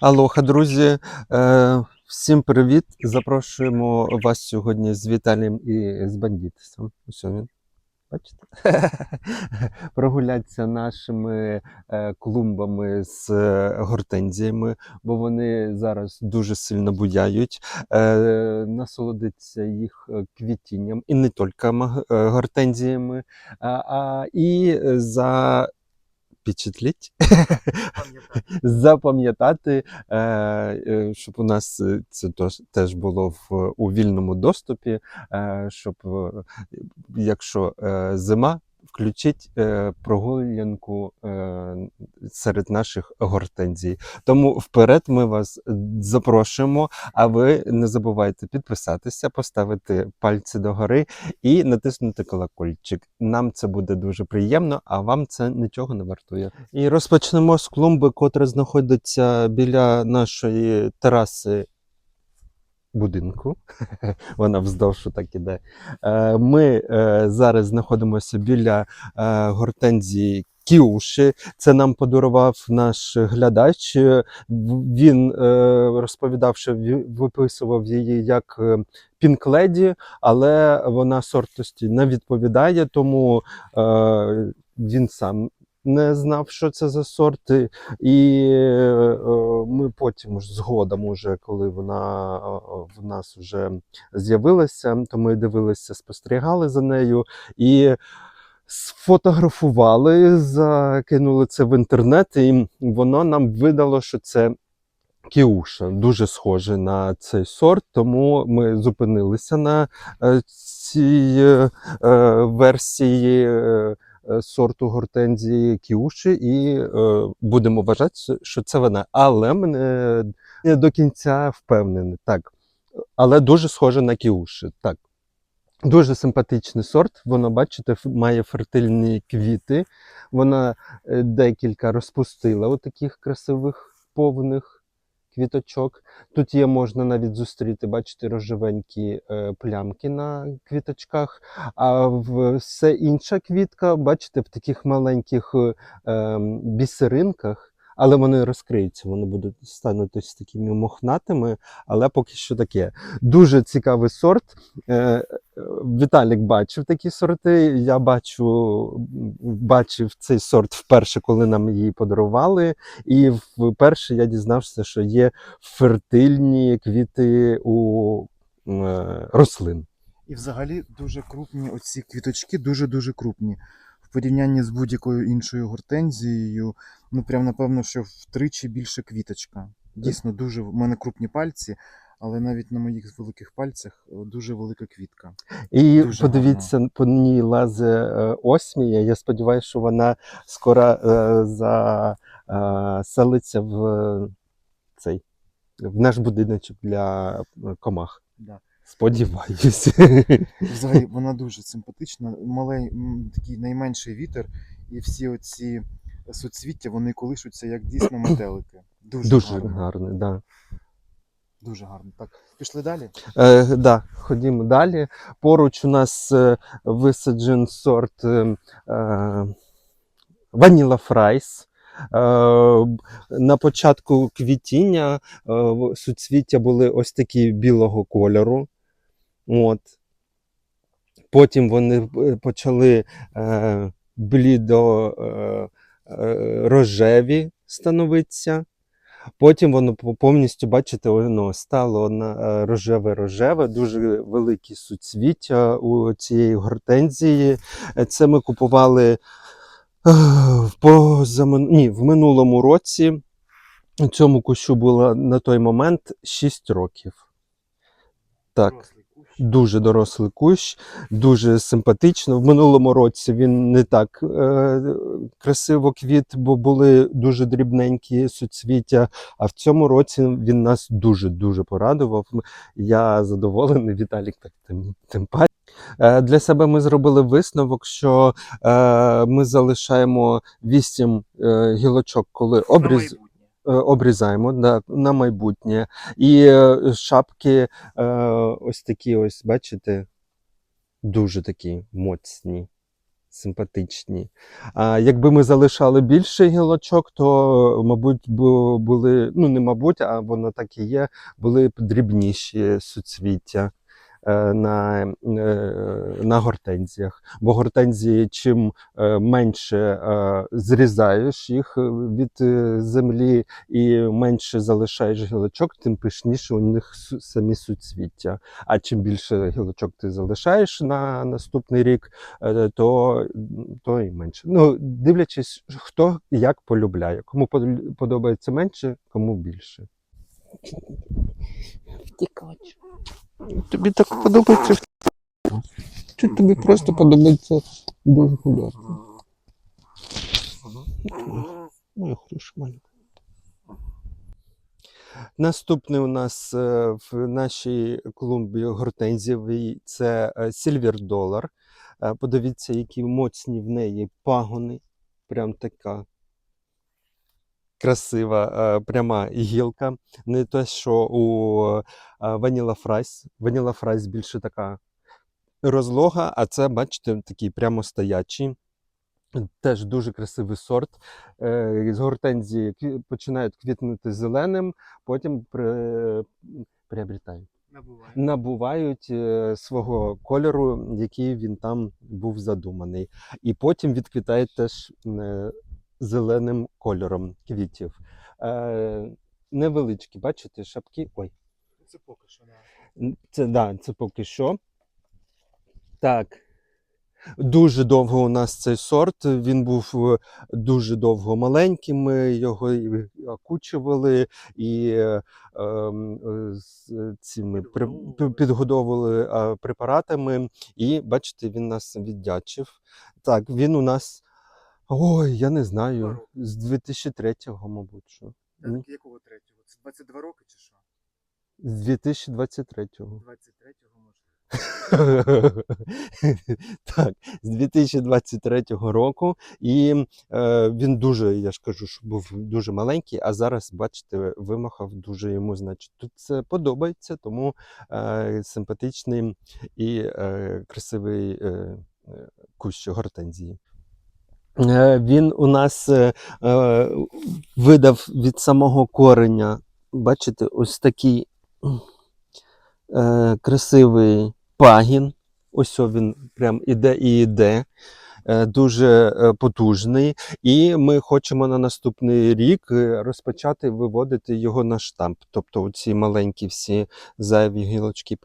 Алоха, друзі. Е, всім привіт. Запрошуємо вас сьогодні з Віталієм і з бандитством. Ось він. Бачите? Прогулятися нашими е, клумбами з е, гортензіями, бо вони зараз дуже сильно буяють. Насолодитися їх квітінням і не тільки гортензіями, а і за впечатліть. запам'ятати, е, е, щоб у нас е, це теж було в, у вільному доступі, щоб якщо зима. Включіть е, прогулянку е, серед наших гортензій. Тому вперед ми вас запрошуємо. А ви не забувайте підписатися, поставити пальці догори і натиснути колокольчик. Нам це буде дуже приємно, а вам це нічого не вартує. І розпочнемо з клумби, котра знаходиться біля нашої тераси будинку. Вона вздовж так іде. Е, Ми е, зараз знаходимося біля е, гортензії. Кіуші, це нам подарував наш глядач. Він розповідав, що виписував її як пінкледі, але вона сортості не відповідає, тому він сам не знав, що це за сорти. І е, ми потім згодом, уже, коли вона е, в нас вже з'явилася, то ми дивилися, спостерігали за нею і сфотографували, закинули це в інтернет, і воно нам видало, що це. Кіуша дуже схоже на цей сорт, тому ми зупинилися на е, цій версії сорту гортензії кіуші і е, будемо вважати, що це вона. Але ми не, не до кінця впевнені. Так. Але дуже схоже на кіуші. Так. Дуже симпатичний сорт. Воно, бачите, має фертильні квіти. Вона е, декілька розпустила у таких красивих повних квіточок. Тут є можна навіть зустріти, бачите, рожевенькі е, плямки на квіточках. А все інша квітка, бачите, в таких маленьких е, ем, бісеринках. Але вони розкриються, вони будуть стануть такими мохнатими, але поки що таке. Дуже цікавий сорт. Е, е, Віталік бачив такі сорти. Я бачу, бачив цей сорт вперше, коли нам її подарували. І вперше я дізнався, що є фертильні квіти у е, рослин. І взагалі дуже крупні оці квіточки, дуже-дуже крупні. Порівнянні з будь-якою іншою гортензією, ну прям напевно, що втричі більше квіточка. Дійсно, дуже в мене крупні пальці, але навіть на моїх великих пальцях е, дуже велика квітка. І Дуже подивіться, по ній лазе е, осмія. Я сподіваюся, що вона скоро е, заселиться в цей в наш будиночок для комах. Да. Сподіваюся. Взагалі вона дуже симпатична, малий, такий найменший вітер, і всі оці суцвіття вони колишуться як дійсно метелики. Дуже, Дуже гарно. гарний, да. Дуже гарно. Так, пішли далі. Е, да, ходімо далі. Поруч у нас е, висаджен сорт е, е, Ваніла Фрайс. Е, на початку квітіння е, суцвіття були ось такі білого кольору. От. Потім вони е, почали е, блідо е, е, рожеві становитися. Потім воно повністю, бачите, воно стало на е, рожеве-рожеве, дуже великі суцвіття у цієї гортензії. Це ми купували в позамин... Ні, в минулому році. Цьому кущу було на той момент 6 років. Так. Дуже дорослий кущ, дуже симпатично. В минулому році він не так е, красиво квіт, бо були дуже дрібненькі суцвіття. А в цьому році він нас дуже-дуже порадував. Я задоволений, Віталік так тим, тим паче. Е, Для себе ми зробили висновок, що е, ми залишаємо 8 е, гілочок, коли обріз, обрізаємо да, на майбутнє. І е, шапки е, ось такі, ось, бачите, дуже такі моцні. симпатичні. А якби ми залишали більше гілочок, то, мабуть, були, ну не мабуть, а воно так і є, були б дрібніші суцвіття е, на, е, на гортензіях. Бо гортензії, чим е, менше е, зрізаєш їх е, від е, землі і менше залишаєш гілочок, тим пишніше у них самі суцвіття. А чим більше гілочок ти залишаєш на наступний рік, е, то, то і менше. Ну, дивлячись, хто як полюбляє. Кому подо- подобається менше, кому більше. Втікач. Тобі так подобається? Чи тобі просто подобається дуже гуляти? Моя хороша маленька. Наступний у нас е, в нашій клумбі гортензієвій це е, Silver Dollar. Е, Подивіться, які моцні в неї пагони. Прям така красива е, пряма гілка. Не те, що у Vanilla Fries. Vanilla Fries більше така розлога, а це, бачите, такий прямо стоячий. Теж дуже красивий сорт. Е, З гортензії починають квітнути зеленим, потім при... приобретають Набуває. набувають е, свого кольору, який він там був задуманий. І потім відквітають теж е, зеленим кольором квітів. Е, невеличкі, бачите, шапки. Ой, Це поки що не. Це, да, це поки що. Так. Дуже довго у нас цей сорт. Він був е, дуже довго маленьким. Ми його і окучували і е, ем, е, цими при- Підгодовували. препаратами. І бачите, він нас віддячив. Так, він у нас. Ой, я не знаю. роки. З 2003-го, мабуть. Що. Ні. Так, якого третього? Це 22 роки чи що? З 2023-го. 23-го може. так, з 2023 року. І е, він дуже, я ж кажу, що був дуже маленький, а зараз, бачите, вимахав дуже йому. Значить, тут це подобається, тому е, симпатичний і е, красивий е, е, кущ гортензії. Е, Він у нас е, е, видав від самого кореня, бачите, ось такий красивий пагін. Ось він прям іде і іде. Е, Дуже е, потужний, і ми хочемо на наступний рік е, розпочати виводити його на штамп. Тобто ці маленькі всі зайві гілочки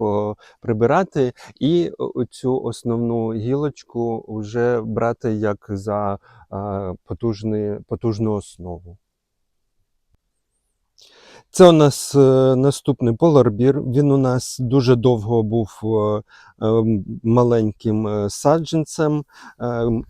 прибирати, і цю основну гілочку вже брати як за потужну основу. Це у нас е, наступний поларбір. Він у нас дуже довго був е, е, маленьким саджанцем,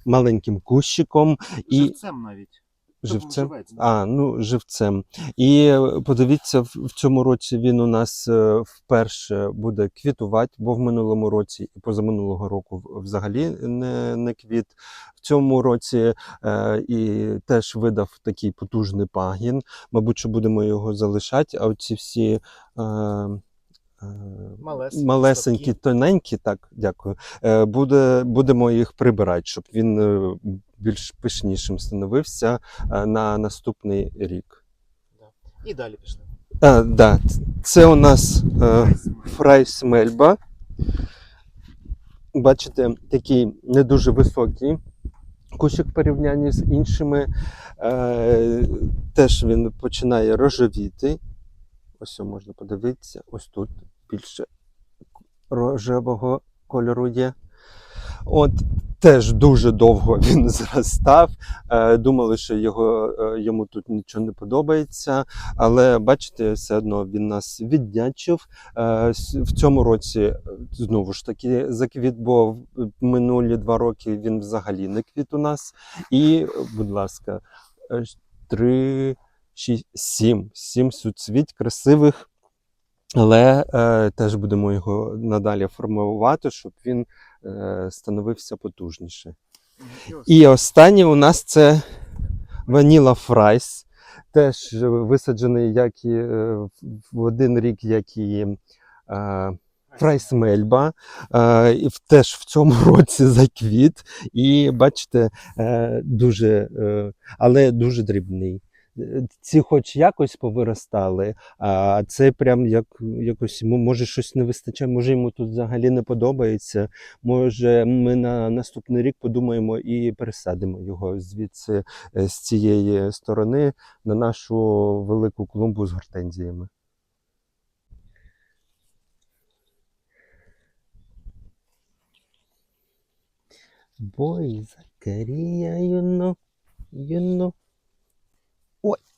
маленьким кущиком і Живцем навіть. Живцем. живець, да. А, ну, живцем. І е, подивіться, в цьому році він у нас е, вперше буде квітувати, бо в минулому році і позаминулого року взагалі не, не квіт. В цьому році е, і теж видав такий потужний пагін. Мабуть, що будемо його залишати, а оці всі. Е, Малесенькі, малесенькі, тоненькі, так, дякую. Е, Буде, будемо їх прибирати, щоб він е, більш пишнішим становився е, на наступний рік. І далі пішли. А, да, це у нас е, фрайс мельба. Бачите, такий не дуже високий кущик в порівнянні з іншими. Е, теж він починає рожевіти. Ось можна подивитися, ось тут більше рожевого кольору є. От теж дуже довго він зростав. Е, думали, що його, е, йому тут нічого не подобається, але бачите, все одно він нас віддячив. Е, в цьому році знову ж таки заквіт, бо минулі два роки він взагалі не квіт у нас. І, будь ласка, три, шість, сім, сім суцвіть красивих. Але е, теж будемо його надалі формувати, щоб він е, становився потужніше. І останнє у нас це Vanilla Fries. Теж висаджений як і, е, в один рік, як і е, Фрайсмельба, е, і теж в цьому році заквіт. І бачите, е, дуже, е, але дуже дрібний. Ці хоч якось повиростали, а це прям як якось може щось не вистачає, може йому тут взагалі не подобається. Може, ми на наступний рік подумаємо і пересадимо його звідси е, з цієї сторони на нашу велику клумбу з гортензіями. Бой, know, you know.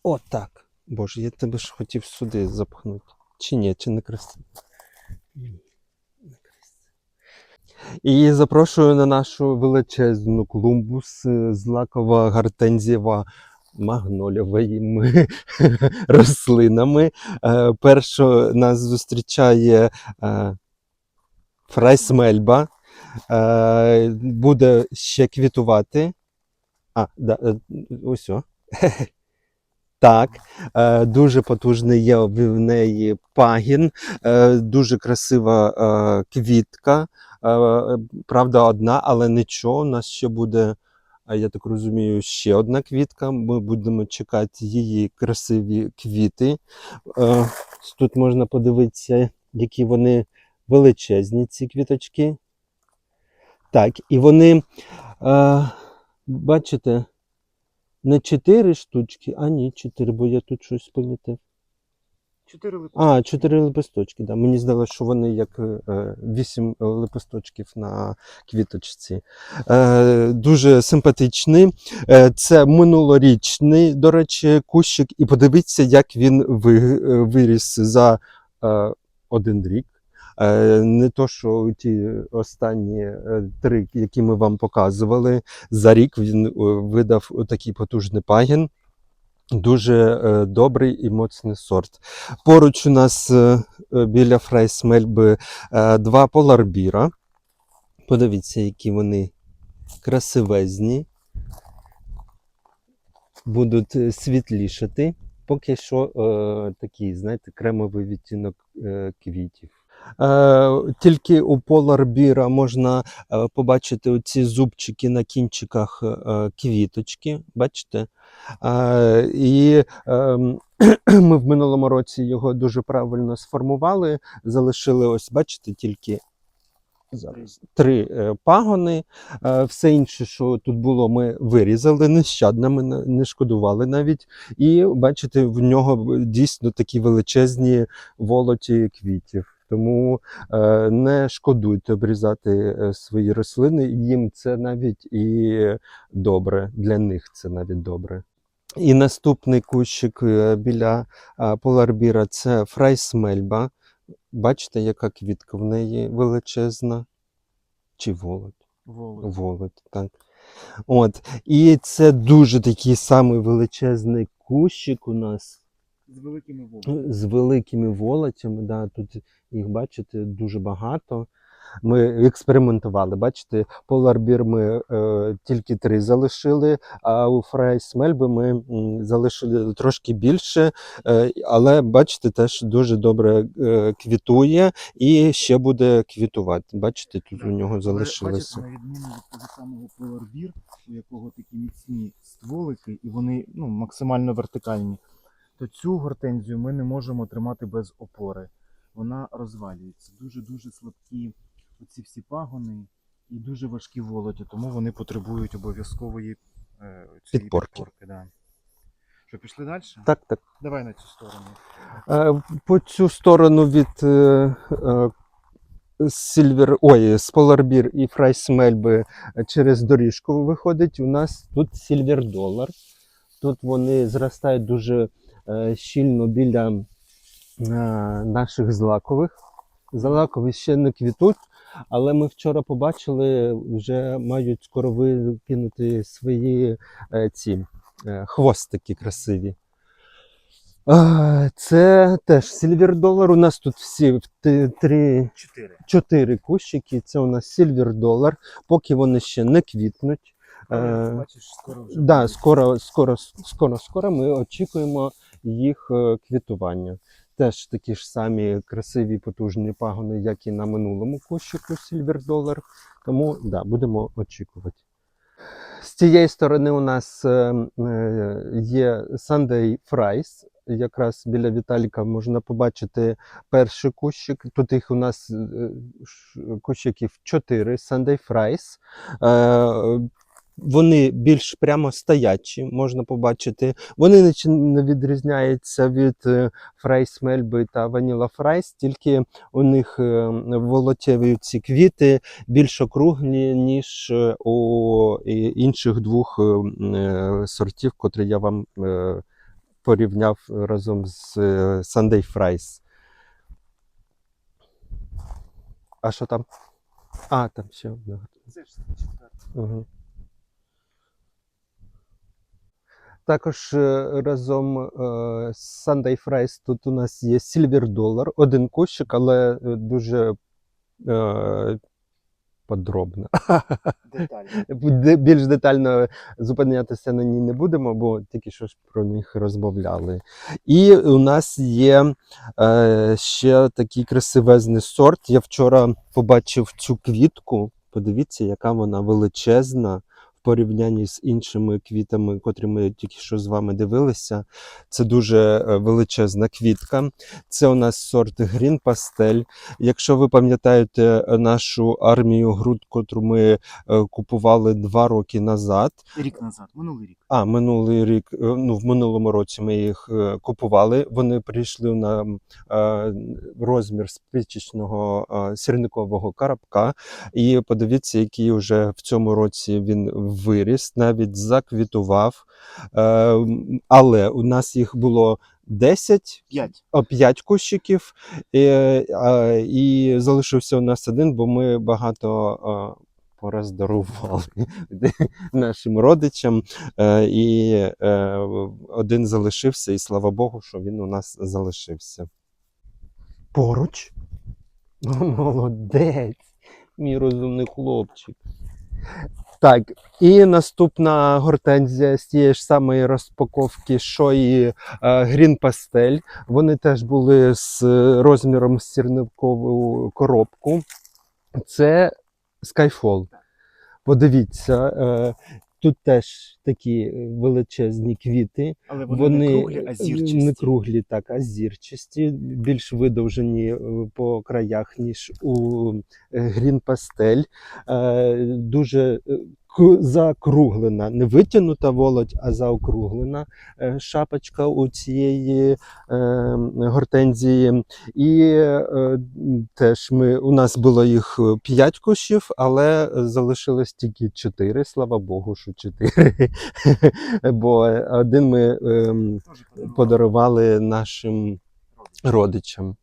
Ой, отак. Боже, я тебе ж хотів сюди запхнути. Чи ні, чи не красиво? Ні, не красиво. І запрошую на нашу величезну клумбу з злакова гортензієва магнолієвими рослинами. Е, Першо нас зустрічає е, фрайсмельба. Е, Буде ще квітувати. А, да, ось о. Так, е, дуже потужний є в неї пагін, е, дуже красива е, квітка. Правда, одна, але нічого. У нас ще буде, я так розумію, ще одна квітка. Ми будемо чекати її красиві квіти. Тут можна подивитися, які вони величезні, ці квіточки. Так, і вони, бачите, не 4 штучки, а ні, 4, бо я тут щось помітив. Чотири липи. А, 4 лепесточки, да. Мені здалося, що вони як 8 лепесточків на квіточці. Е, дуже симпатичний. Е, це минулорічний, до речі, кущик. І подивіться, як він ви, е, виріс за е, один рік. Е, Не то, що ті останні е, три, які ми вам показували, за рік він е, видав такий потужний пагін. Дуже добрий і моцний сорт. Поруч у нас біля фрайсмельби два поларбіра. Подивіться, які вони красивезні. Будуть світлішати. Поки що такий, знаєте, кремовий відтінок квітів. Е, тільки у поларбіра можна е, побачити оці зубчики на кінчиках е, квіточки. Бачите? І ем, ми в минулому році його дуже правильно сформували. Залишили, ось, бачите, тільки зараз три пагони. Все інше, що тут було, ми вирізали нещадно, ми не шкодували навіть. І бачите, в нього дійсно такі величезні волоті квітів. Тому е, не шкодуйте обрізати е, свої рослини. Їм це навіть і добре. Для них це навіть добре. І наступний кущик е, біля поларбіра це фрайсмельба. Бачите, яка квітка в неї величезна? Чи волод? Волос. Волод, так. От. І це дуже такий самий величезний кущик у нас З великими волосами. з великими волотями. Да, тут їх бачите дуже багато. Ми експериментували. Бачите, поларбір ми е, тільки три залишили, а у фрайсмельби ми залишили трошки більше. Е, але бачите, теж дуже добре е, квітує і ще буде квітувати. Бачите, тут у нього залишилося. Бачите, на відміну від того самого поларбір, у якого такі міцні стволики, і вони ну, максимально вертикальні, то цю гортензію ми не можемо тримати без опори. Вона розвалюється. Дуже-дуже слабкі оці всі пагони і дуже важкі волоті, тому вони потребують обов'язкової е, цієї Підпорки. підпорки да. Що, пішли далі? Так, так. Давай на цю сторону. Е, По цю сторону від е, е, Сільвер, ой, з Поларбір і Фрайсмельби через доріжку виходить. У нас тут Сільвер Долар. Тут вони зростають дуже е, щільно біля е, наших злакових. Злакові ще не квітуть, але ми вчора побачили, вже мають скоро викинути свої е, ці е, хвостики красиві. Це теж Сільвер Долар. У нас тут всі три, Чотири. чотири кущики. Це у нас Сільвер Долар, поки вони ще не квітнуть. Е, бачиш, скоро вже. Да, скоро, скоро, скоро, скоро ми очікуємо їх е, квітування. теж такі ж самі красиві потужні пагони, як і на минулому кущику Silver Dollar. Тому да, будемо очікувати. З цієї сторони у нас е, е, є Sunday Fries. Якраз біля Віталіка можна побачити перший кущик. Тут їх у нас кущиків 4 Sunday Fries. Вони більш прямо стоячі, можна побачити. Вони нічим не відрізняються від е, Фрайс Мельби та Ваніла Фрайс, тільки у них е, волотєві ці квіти більш округлі, ніж е, у інших двох сортів, котрі я вам порівняв разом з Sunday Fries. А що там? А, там ще одна. Це ж четверте. Угу. Також е, разом е, з Sunday Fries тут у нас є Silver Dollar, один кущик, але е, дуже е, подробно. Детально. Більш детально зупинятися на ній не будемо, бо тільки що ж про них розмовляли. І у нас є е, ще такий красивезний сорт. Я вчора побачив цю квітку. Подивіться, яка вона величезна порівнянні з іншими квітами, котрі ми тільки що з вами дивилися. Це дуже е, величезна квітка. Це у нас сорт Green Pastel. Якщо ви пам'ятаєте е, нашу армію груд, котру ми е, купували два роки назад. Рік назад, минулий рік. А, минулий рік, ну в минулому році ми їх купували. Вони прийшли на розмір спичечного сірникового карабка. І подивіться, який вже в цьому році він виріс, навіть заквітував. Е, але у нас їх було 10 П'ять. о, 5 кущиків, і, а, і залишився у нас один, бо ми багато пороздарували нашим родичам. Е, і е, один залишився, і слава Богу, що він у нас залишився. Поруч? Молодець, мій розумний хлопчик. Так, і наступна гортензія з тієї ж самої розпаковки, що і е, пастель. Вони теж були з розміром сірникову коробку. Це Skyfall. Подивіться, е, тут теж такі величезні квіти. Але вони, Вони не круглі, а зірчасті. не круглі, так, а зірчасті, більш видовжені е, по краях, ніж у грін пастель. Е, Дуже е, закруглена, не витягнута волоть, а заокруглена е, шапочка у цієї е, гортензії. І е, теж ми, у нас було їх 5 кущів, але залишилось тільки 4. Слава Богу, що 4. Бо один ми ем, подарували. нашим родичам.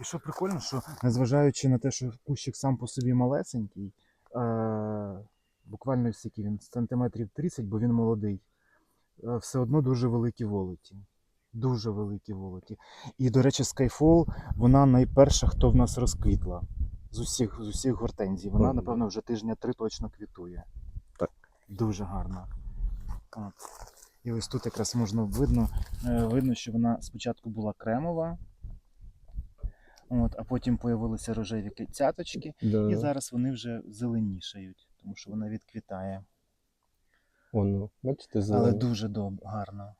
І що прикольно, що незважаючи на те, що кущик сам по собі малесенький, буквально скільки він сантиметрів 30, бо він молодий, е, все одно дуже великі волоті. Дуже великі волоті. І, до речі, Skyfall, вона найперша, хто в нас розквітла з усіх, з усіх гортензій. Вона, напевно, вже тижня три точно квітує. Так. Дуже гарна. От. І ось тут якраз можна видно, е, видно, що вона спочатку була кремова, от, а потім появилися рожеві ки- цяточки, і зараз вони вже зеленішають, тому що вона відквітає. Воно, бачите, Але дуже доб- гарно.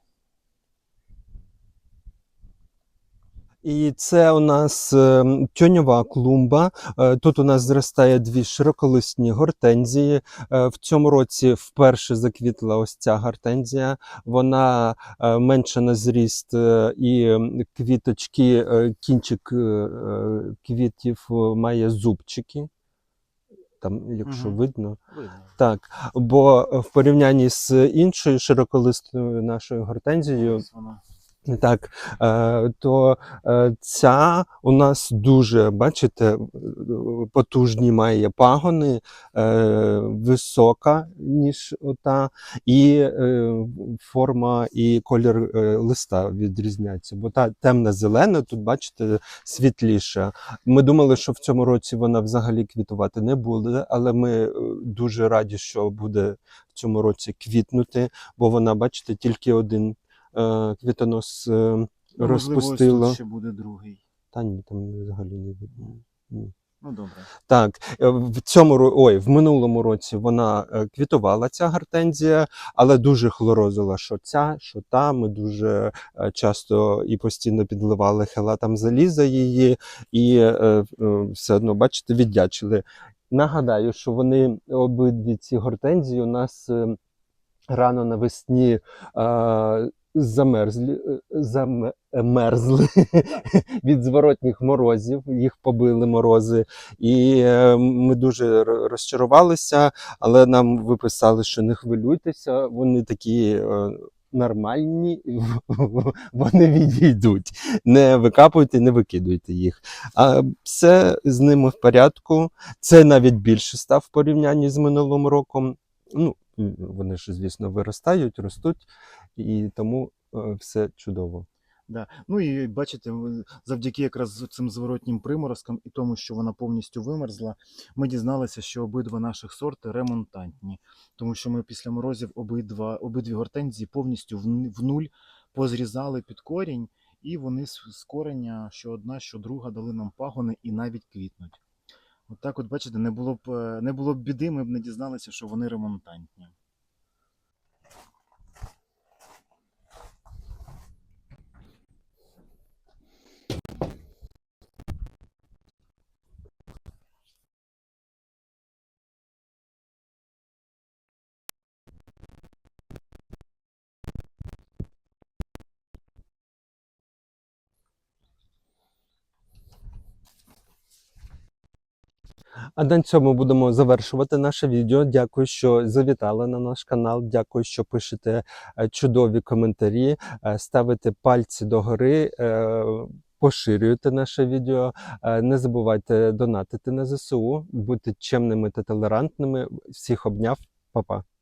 І це у нас е, тьоньова клумба. Е, Тут у нас зростає дві широколисні гортензії. Е, В цьому році вперше заквітла ось ця гортензія. Вона е, менша на зріст і квіточки, кінчик квітів має зубчики. Там, якщо угу. видно. Видно. Так, бо е, в порівнянні з іншою широколистою нашою гортензією, вона. Так, е, то е, ця у нас дуже, бачите, е, потужні має пагони, висока, ніж ота, і форма і колір листа відрізняється. Бо та темна-зелена, тут, бачите, світліша. Ми думали, що в цьому році вона взагалі квітувати не буде, але ми дуже раді, що буде в цьому році квітнути, бо вона, бачите, тільки один квітонос е, Ну, можливо, ще буде другий. Та ні, там взагалі не видно. Ну добре. Так, е, в цьому ой, в минулому році вона е, квітувала ця гортензія, але дуже хлорозила, що ця, що та. Ми дуже е, часто і постійно підливали хелатам заліза її, і е, е, все одно, бачите, віддячили. Нагадаю, що вони обидві ці гортензії у нас е, рано навесні е, замерзли, е, замерзли від зворотніх морозів, їх побили морози. І е, ми дуже розчарувалися, але нам виписали, що не хвилюйтеся, вони такі. е, Нормальні, вони відійдуть. Не викапуйте, не викидуйте їх. А все з ними в порядку. Це навіть більше став в порівнянні з минулим роком. Ну, вони ж, звісно, виростають, ростуть, і тому е, все чудово. Да. Ну і бачите, завдяки якраз цим зворотнім приморозкам і тому, що вона повністю вимерзла, ми дізналися, що обидва наших сорти ремонтантні, тому що ми після морозів обидва, обидві гортензії повністю в, нуль позрізали під корінь, і вони з, кореня, що одна, що друга, дали нам пагони і навіть квітнуть. От так, от бачите, не було б е, не було б біди, ми б не дізналися, що вони ремонтантні. А на цьому будемо завершувати наше відео. Дякую, що завітали на наш канал. Дякую, що пишете е, чудові коментарі, е, ставите пальці догори. е, Поширюйте наше відео, не забувайте донатити на ЗСУ, бути чемними та толерантними. Всіх обняв, Па-па.